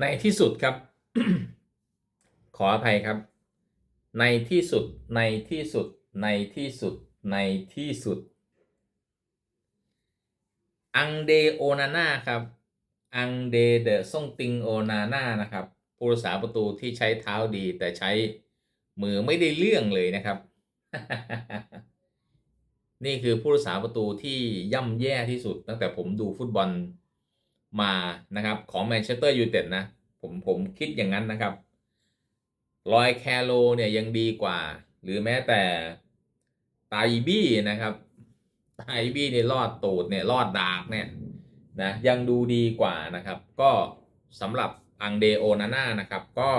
ในที่สุดครับ ขออภัยครับ ในที่สุด ในที่สุด ในที่สุด ในที่สุด อังเดโอนาน่าครับ อังเดเดซ่งติงโอนาน่านะครับผู้รักษาประตูที่ใช้เท้าดีแต่ใช้มือไม่ได้เรื่องเลยนะครับ นี่คือผู้รักษาประตูที่ย่ำแย่ที่สุดตั้งแต่ผมดูฟุตบอล มานะครับของแมนเชสเตอร์ยูไนเต็ดนะผมผมคิดอย่างนั้นนะครับรอยแคโรเนี่ยยังดีกว่า หรือแม้แต่ไตบี้นะครับไตบี้เนี่ยรอดตูดเนี่ยรอดดากเนี่ยนะยังดูดีกว่านะครับ ก็สำหรับอังเดโอนาน่านะครับก็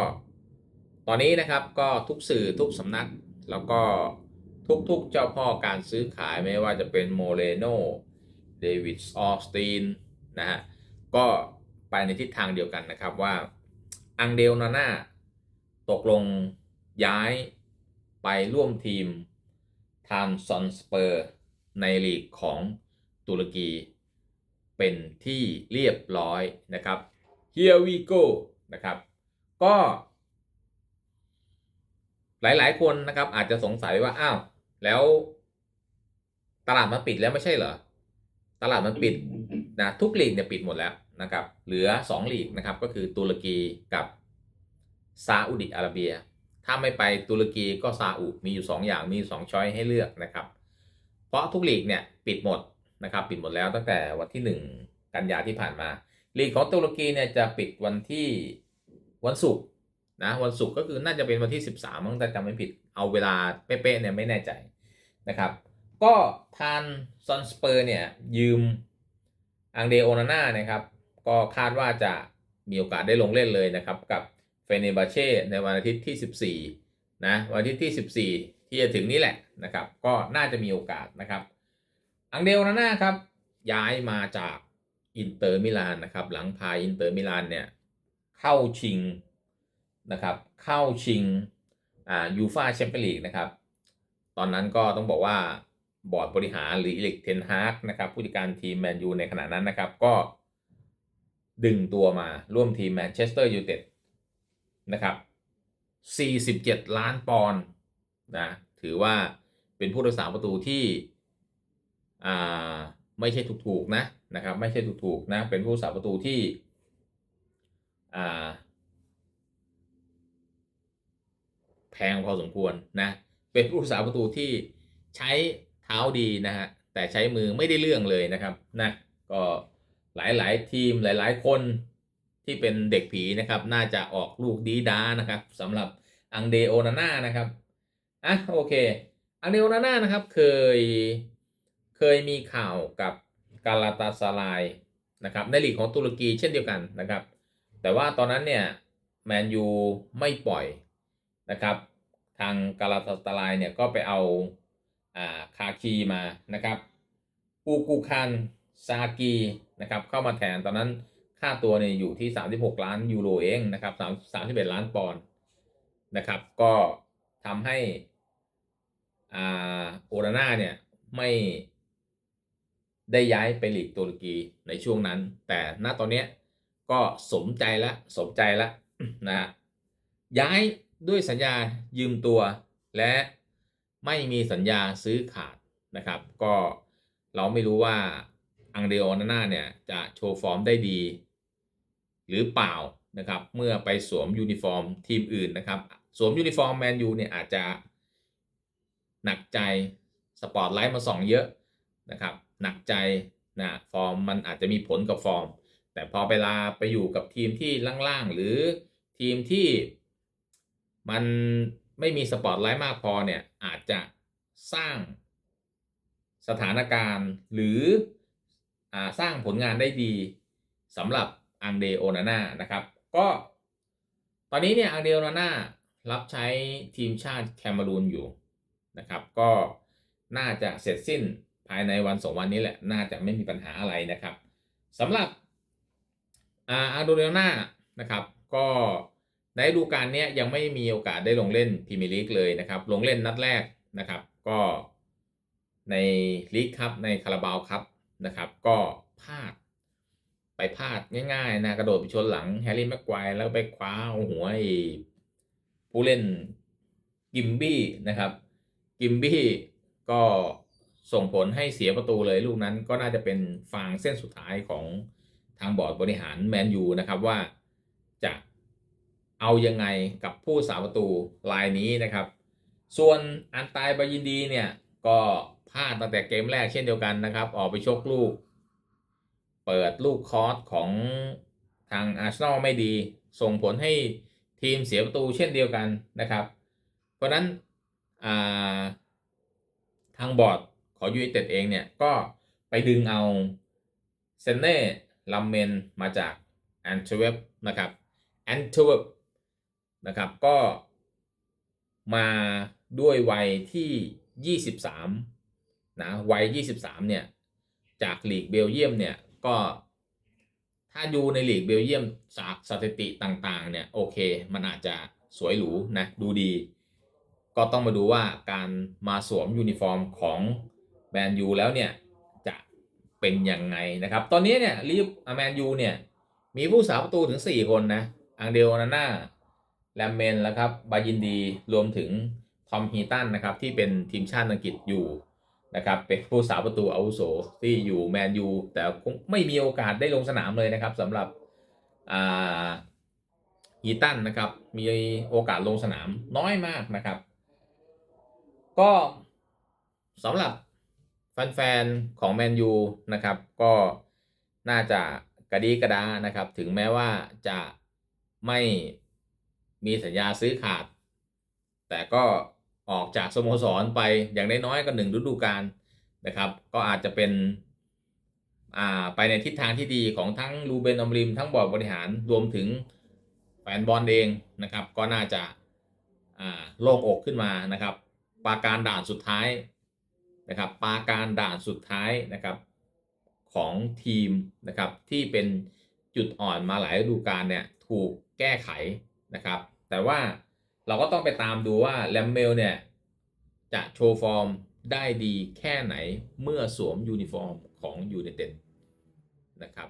ตอนนี้นะครับก็ทุกสื่อทุกสำนักแล้วก็ทุกๆเจ้าพ่อการซื้อขายไม่ว่าจะเป็นโมเรโนเดวิดออสตินนะฮะ ก็ไปในทิศทางเดียวกันนะครับว่าอังเดโอนาน่าตกลงย้ายไปร่วมทีมทานซอนสเปอร์ในลีกของตุรกี เป็นที่เรียบร้อยนะครับ here we go นะครับ ก็ หลายๆ คนนะครับอาจจะสงสัยว่าอ้าวแล้ว ตลาดมันปิดแล้วไม่ใช่เหรอ ตลาดมันปิด นะทุกลีกเนี่ยปิดหมดแล้วนะครับเหลือ 2 ลีกนะครับก็คือตุรกีกับซาอุดิอาระเบีย ถ้าไม่ไปตุรกีก็ซาอุมีอยู่ 2 อย่างมีอยู่2ช้อยให้เลือกนะครับ เพราะทุกลีกเนี่ยปิดหมดนะครับปิดหมดแล้วตั้งแต่วันที่ 1 กันยาที่ผ่านมา ลีกของตุรกีเนี่ยจะปิดวันที่วันศุกร์นะวันศุกร์ก็คือน่าจะเป็นวันที่ 13มั้งแต่จำไม่ผิดเอาเวลาเป๊ะๆเนี่ยไม่แน่ใจนะครับ ก็ทานซอนสเปอร์เนี่ยยืม อังเดโอนาน่านะครับก็คาดว่าจะมีโอกาสได้ลงเล่นเลยนะครับ กับเฟเนบาเช่ในวันอาทิตย์ที่ 14นะวันอาทิตย์ที่ 14 ที่จะถึงนี้แหละนะครับ ก็น่าจะมีโอกาสนะครับอังเดโอนาน่าครับย้ายมาจากอินเตอร์มิลานนะครับหลังพาอินเตอร์มิลานเนี่ยเข้าชิงนะครับเข้าชิงอ่ายูฟาแชมเปี้ยนลีกนะครับ ตอนนั้นก็ต้องบอกว่า บอร์ดบริหารหรืออิเล็กเทนฮาร์กนะครับผู้จัดการทีมแมนยูในขณะนั้นนะครับ ก็ดึงตัวมาร่วมทีมแมนเชสเตอร์ยูไนเต็ดนะครับ 47 ล้านปอนด์นะถือว่าเป็นผู้รักษาประตูที่อ่าไม่ใช่ถูกๆนะนะครับไม่ใช่ถูกๆนะเป็นผู้รักษาประตูที่อ่าแพงพอสมควรนะเป็นผู้รักษาประตูที่ใช้ ท้าดีนะฮะแต่ใช้มือไม่ได้เรื่องเลยนะครับนะก็หลายๆ ทีมหลายๆ คนที่เป็นเด็กผีนะครับ น่าจะออกลูกดีด้านะครับสำหรับอังเดโอนาน่านะครับอะโอเคอังเดโอนาน่านะครับเคยเคยมีข่าวกับกาลาตาซารายนะครับในลีกของตุรกีเช่นเดียวกันนะครับ แต่ว่าตอนนั้นเนี่ยแมนยูไม่ปล่อยนะครับ ทางกาลาตาซารายเนี่ยก็ไปเอา คาคีมานะครับอูกูคันซากีนะครับเข้ามาแทนตอนนั้นค่าตัวเนี่ยอยู่ที่ 36 ล้านยูโรเองนะครับ3 31 ล้านปอนด์นะครับ ก็ทำให้อ่าโอราน่าเนี่ยไม่ได้ย้ายไปหลีกตุรกีในช่วงนั้น แต่ณตอนเนี้ยก็สมใจล้วสมใจล้วนะฮะย้ายด้วยสัญญายืมตัวและ ไม่มีสัญญาซื้อขาดนะครับ ก็เราไม่รู้ว่าอังเดโอนาน่าเนี่ยจะโชว์ฟอร์มได้ดี หรือเปล่านะครับ เมื่อไปสวมยูนิฟอร์มทีมอื่นนะครับ สวมยูนิฟอร์มแมนยูเนี่ยอาจจะหนักใจสปอร์ตไลท์มาส่องเยอะนะครับหนักใจนะฟอร์มมันอาจจะมีผลกับฟอร์ม แต่พอเวลาไปอยู่กับทีมที่ล่างๆ หรือทีมที่มัน ไม่มีสปอตไลท์มากพอเนี่ยอาจจะสร้างสถานการณ์หรืออสร้างผลงานได้ดีสำหรับอังเดโอนาน่านะครับ ก็ตอนนี้เนี่ยอังเดโอนาน่ารับใช้ทีมชาติแคนารูนอยู่นะครับ ก็น่าจะเสร็จสิ้นภายในวันสองวันนี้แหละ น่าจะไม่มีปัญหาอะไรนะครับสำหรับอาอังเดโอนาน่านะครับ ก็ ในฤดูกาลนี้ยังไม่มีโอกาสได้ลงเล่นพรีเมียร์ลีกเลยนะครับ ลงเล่นนัดแรกนะครับ ก็ในลีกครับในคาราบาวครับนะครับ ก็พลาดไปพลาดง่ายๆนะกระโดดไปชนหลังแฮร์รี่แม็กควายแล้วไปคว้าเอาหัวไอ้ผู้เล่นกิมบี้นะครับ กิมบี้ก็ส่งผลให้เสียประตูเลยลูกนั้นก็น่าจะเป็นฟางเส้นสุดท้ายของทางบอร์ดบริหารแมนยูนะครับว่าจะ เอายังไงกับผู้สาประตูรายนี้นะครับ ส่วนอันตายบายินดีเนี่ยก็พลาดตั้งแต่เกมแรกเช่นเดียวกันนะครับ ออกไปชกลูก เปิดลูกคอร์สของทางอาร์เซนอลไม่ดี ส่งผลให้ทีมเสียประตูเช่นเดียวกันนะครับ เพราะนั้นาทางบอร์ดของยูไนเต็ดเองเนี่ยก็ไปดึงเอาเซนเน่ลัมเมนมาจากแอนเทเวปนะครับแอนเทเวป นะครับ ก็มาด้วยวัยที่ 23 นะ วัย 23 เนี่ย จากลีกเบลเยียมเนี่ย ก็ถ้าดูในลีกเบลเยียมจากสถิติต่างๆ เนี่ย โอเค มันอาจจะสวยหรูนะ ดูดี ก็ต้องมาดูว่าการมาสวมยูนิฟอร์มของแมนยูแล้วเนี่ย จะเป็นยังไงนะครับ ตอนนี้เนี่ยลีฟแมนยูเนี่ย มีผู้สาประตูถึง 4 คนนะ อังเดลนาน่า แลมเมนแล้วครับบายินดีรวมถึงทอมฮีตันนะครับที่เป็นทีมชาติอังกฤษอยู่นะครับเป็นผู้สาประตูอาวุโสที่อยู่แมนยูแต่คงไม่มีโอกาสได้ลงสนามเลยนะครับสำหรับฮีตันนะครับมีโอกาสลงสนามน้อยมากนะครับ ก็สำหรับแฟนๆของแมนยูนะครับก็น่าจะกระดีกระดานะครับ ถึงแม้ว่าจะไม่ มีสัญญาซื้อขาด แต่ก็ออกจากสโมสรไปอย่างน้อยๆก็หนึ่งฤดูกาลนะครับ ก็อาจจะเป็นไปในทิศทางที่ดีของทั้งลูเบนอมริม ทั้งบอร์ดบริหารรวมถึงแฟนบอลเองนะครับ ก็น่าจะาโล่งอกขึ้นมานะครับ ปาการด่านสุดท้ายนะครับ ปาการด่านสุดท้ายนะครับของทีมนะครับที่เป็นจุดอ่อนมาหลายฤดูกาลเนี่ยถูกแก้ไข นะครับ แต่ว่าเราก็ต้องไปตามดูว่าแลมเมลเนี่ย จะโชว์ฟอร์มได้ดีแค่ไหนเมื่อสวมยูนิฟอร์มของยูไนเต็ดนะครับ